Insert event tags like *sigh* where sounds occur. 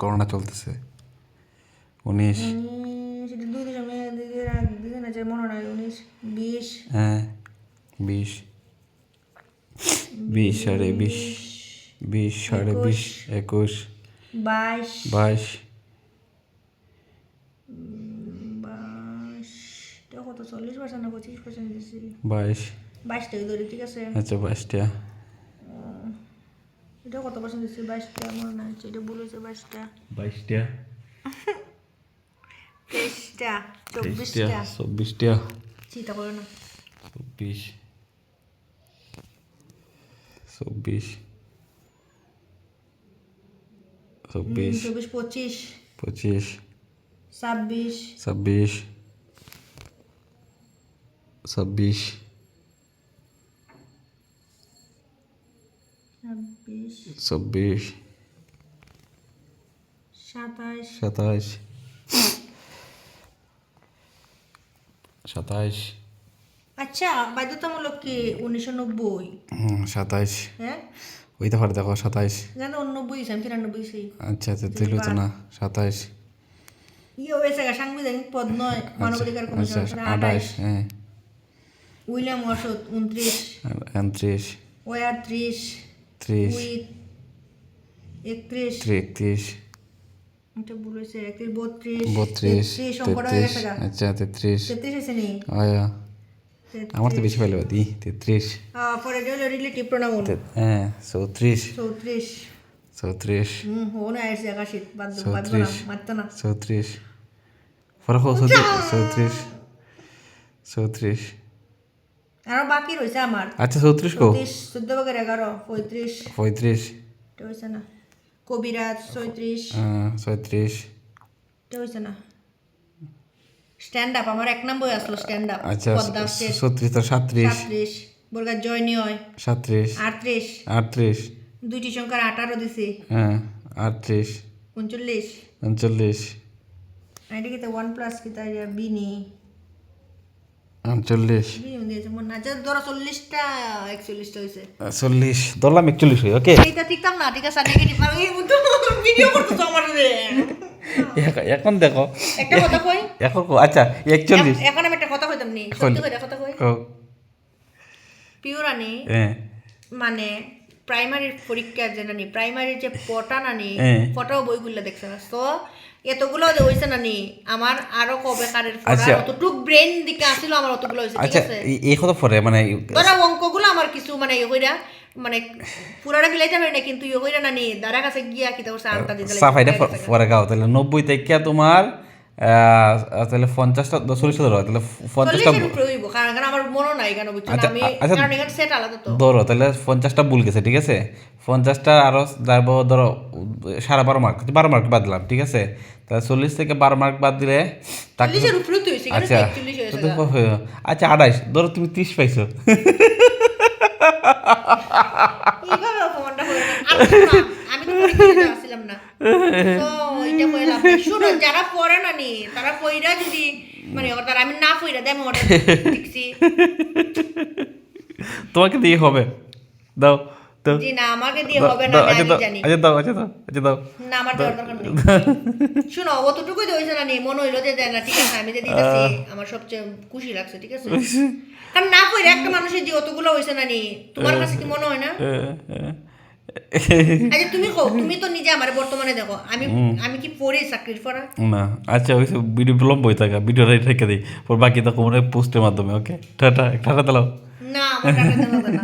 গণনা চলতেছে। উনিশ। মনে হ্যাঁ বিশ। বিশ। সাড়ে বিশ। বিশ সাড়ে বিশ একুশ। বাইশ। বাইশ। কত চল্লিশ পার্সেন্ট না পঁচিশ পার্সেন্ট বাইশ। বাইশটাই ধরি ঠিক আছে? আচ্ছা বাইশটা। এটা কত পার্সেন্ট দিচ্ছি বাইশটা মনে নাই এটা বলেছে বাইশটা। বাইশটা? তেইশটা চব্বিশটা। চব্বিশটা। চিন্তা করো না। চব্বিশ। চব্বিশ। চব্বিশ। চব্বিশ পঁচিশ। পঁচিশ। ছাব্বিশ। ছাব্বিশ। ছাব্বিশ। চব্বিশ সাতাশ সাতাশ সাতাশ। আচ্ছা বাধ্যতামূলক কি উনিশশো নব্বই? সাতাশ। হ্যাঁ? ওই তো পারে দেখো সাতাশ। জানো উননব্বই আমি তিরানব্বই সেই। আচ্ছা আচ্ছা তুই তো না সাতাশ। ইয়ে হয়েছে সাংবিধানিক পদ নয় মানবাধিকার কমিশন আচ্ছা আঠাশ আঠাশ। হ্যাঁ। উইলিয়াম ওয়াসদ উনত্রিশ। উনত্রিশ। ওয়ার ত্রিশ। ত্রিশ একত্রিশ। একত্রিশ বত্রিশ তেত্রিশ হয়ে। আচ্ছা তেত্রিশ। আয়া। আমার তো বেশি দি তেত্রিশ। তে- হ্যাঁ চৌত্রিশ। চৌত্রিশ। চৌত্রিশ। চৌত্রিশ। চৌত্রিশ। চৌত্রিশ চৌত্রিশ। আরও বাকি রয়েছে আমার আচ্ছা চৌত্রিশ কো? চোদ্দ বাগের এগারো পঁয়ত্রিশ পঁয়ত্রিশ হয়েছে না। কবিরাজ ছয়ত্রিশ ছয়ত্রিশ হয়েছে না। স্ট্যান্ড আপ আমার এক নম্বর আসলো স্ট্যান্ড আপ আচ্ছা ছত্রিশ তো সাতত্রিশ সাতত্রিশ বর্গার জয় নিয়। সাতত্রিশ আটত্রিশ আটত্রিশ দুইটি সংখ্যার আঠারো দিছি। হ্যাঁ আটত্রিশ উনচল্লিশ। উনচল্লিশ। এটা কিতা ওয়ান প্লাস কিতা বিনি উনচল্লিশ বিনি আচ্ছা ধরো চল্লিশটা একচল্লিশটা হয়েছে চল্লিশ ধরলাম একচল্লিশ হয়ে ওকে? এইটা ঠিকঠাক না ঠিক আছে ভিডিও করতেছো আমার এখন দেখো। একটা কথা কই? এখন কো- আচ্ছা একচল্লিশ। এখ- এখন আমি একটা কথা কইতাম নি। সত্যি কথা কই। পিওরানি হ্যাঁ। মানে প্রাইমারির পরীক্ষা যে নানি প্রাইমারির যে পটা নানি। পটাও বইগুলো দেখছে না তো এতগুলো যে হইছে নানি আমার আরও কবে কারের। অতটুক ব্রেন দিকে আসিল আমার অতগুলো হইছে ঠিক আচ্ছা আছে এই- কথা পরে মানে ধরো অঙ্কগুলো আমার কিছু মানে ইয়ে হইরা মানে পুরাটা মিলাইতে পারি না কিন্তু ইয়ে হইরা নানি দাঁড়া কাছে গিয়া আনটা দিতে লাগে। সাফাইটা পরে গাও তাহলে নব্বই থেকে তোমার তাহলে পঞ্চাশটা চল্লিশটা ধরো তাহলে পঞ্চাশটা চল্লিশের উপরে হইব কারণ আমার মনে নাই কেন বুঝছ আচ্ছা, আমি আচ্ছা। কারণ এখানে সেট আলাদা তো। ধরো তাহলে পঞ্চাশটা ভুল গেছে ঠিক আছে? পঞ্চাশটা আরও যাব ধরো সাড়ে বারো মার্ক বারো মার্ক বাদ দিলাম ঠিক আছে? তাহলে চল্লিশ থেকে বারো মার্ক বাদ দিলে আচ্ছা হ্যাঁ। আচ্ছা আঠাইশ ধরো তুমি ত্রিশ পাইছো। আমি না। যারা পড়ে না নি তারা পইরা যদি মানে তারা আমি না পইরা দেয় আমি অর্ডার দেখছি *laughs* তোমাকে দিয়ে হবে। দাও জি না আমাকে দিয়ে হবে না আমি আচ্ছা জানি। আচ্ছা দাও আচ্ছা দাও আচ্ছা দাও। না আমার দেওয়ার দরকার নেই। *laughs* শোনো অতটুকুই তো হয়েছে না নি মনে হইল যে দেয় না ঠিক আছে আমি যে দিতেছি আমার সবচেয়ে খুশি লাগছে ঠিক আছে? কারণ না পইরা একটা মানুষের যে অতগুলো হয়েছে না নি তোমার কাছে কি মনে হয় না? *laughs* আচ্ছা তুমি কো তুমি তো নিজে আমার বর্তমানে দেখো আমি আমি কি পড়ে চাকরির পড়া? না আচ্ছা ওই ভিডিও লম্ব হয়ে থাকা ভিডিওটা রেখে দিই। পর বাকি তো কোনো পোস্টের মাধ্যমে ওকে টাটা টাটা দাও না আমার টাটা দাও না